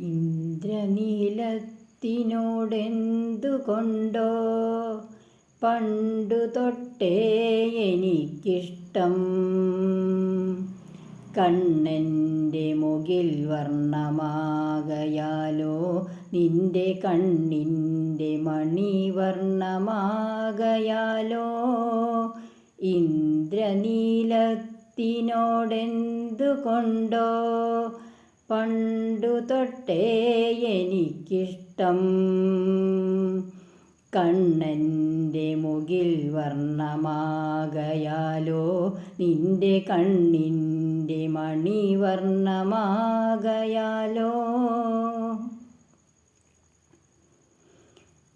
ഇന്ദ്രനീലത്തിനോടെന്തുകൊണ്ടോ? പണ്ടു തൊട്ടേ എനിക്കിഷ്ടം. കണ്ണന്റെ മുകിൽ വർണമാകയാലോ? നിന്റെ കണ്ണിന്റെ മണിവർണമാകയാലോ ഇന്ദ്രനീലത്തിനോടെന്തുകൊണ്ടോ? പണ്ടു തൊട്ടേ എനിക്കിഷ്ടം. കണ്ണന്റെ മുകിൽ വർണമാകയാലോ നിന്റെ കണ്ണിന്റെ മണിവർണമാകയാലോ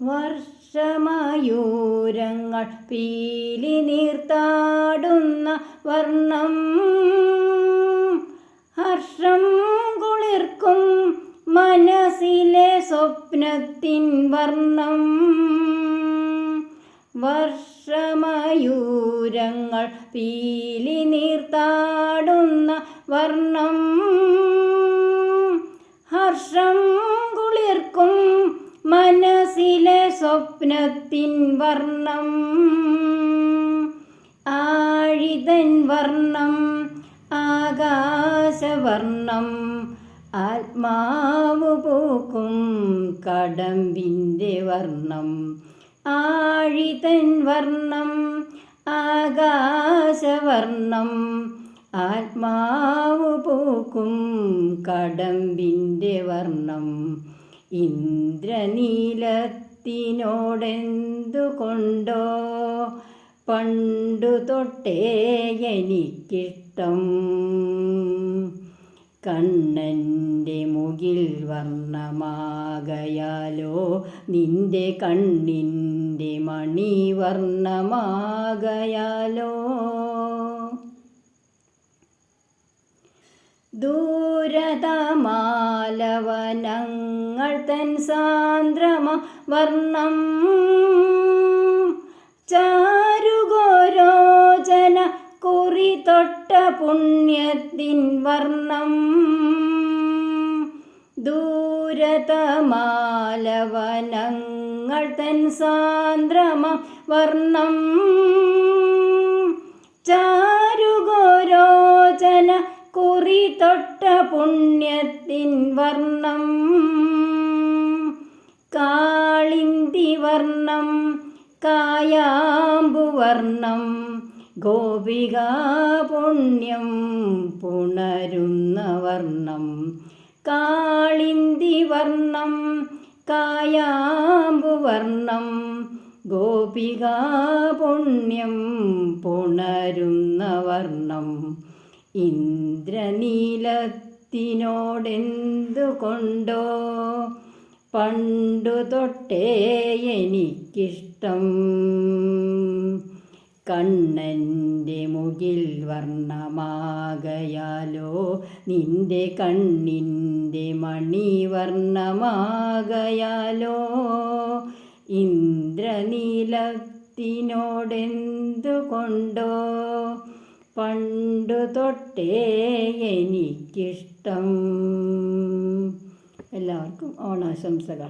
വർഷമയൂരങ്ങൾ പീലി നീർത്താടുന്ന വർണം ഹർഷം മനസ്സിലെ സ്വപ്നത്തിൻ വർണം. വർഷമയൂരങ്ങൾ പീലി നീർത്താടുന്ന വർണം. ഹർഷം കുളിർക്കും മനസ്സിലെ സ്വപ്നത്തിൻ വർണം. ആഴിതൻ വർണം ആകാശവർണം ആത്മാവ് പൂക്കും കടമ്പിന്റെ വർണം. ആഴിതൻ വർണം ആകാശവർണം. ആത്മാവ് പൂക്കും കടമ്പിന്റെ വർണം. ഇന്ദ്രനീലത്തിനോടെന്തു കൊണ്ടോ പണ്ടു തൊട്ടേ എനിക്കിഷ്ടം. കണ്ണന്റെ മുകിൽ വർണമാകയാലോ? നിന്റെ കണ്ണിന്റെ മണിവർണമാകയാലോ ദൂരതമാലവനങ്ങൾ തൻ സാന്ദ്രമ വർണം കുറി തൊട്ട പുണ്യത്തിൻ വർണം. ദൂരതമാലവനങ്ങൾ തൻ സാന്ദ്രമ വർണം. ചാരുഗോരോചന കുറി തൊട്ട പുണ്യത്തിൻ വർണം. കാളിന്തി വർണം കായാമ്പുവർണം ഗോപികാ പുണ്യം പുണരുന്ന വർണം കാളിന്തി വർണം കായാമ്പുവർണം ഗോപികാ പുണ്യം പുണരുന്ന വർണം. ഇന്ദ്രനീലത്തിനോടെന്തുകൊണ്ടോ പണ്ടു തൊട്ടേ എനിക്കിഷ്ടം. കണ്ണന്റെ മുകിൽ വർണമാകയാലോ? നിന്റെ കണ്ണിന്റെ മണിവർണമാകയാലോ ഇന്ദ്രനീലത്തിനോടെന്തുകൊണ്ടോ? പണ്ടു തൊട്ടേ എനിക്കിഷ്ടം. എല്ലാവർക്കും ഓണാശംസകൾ.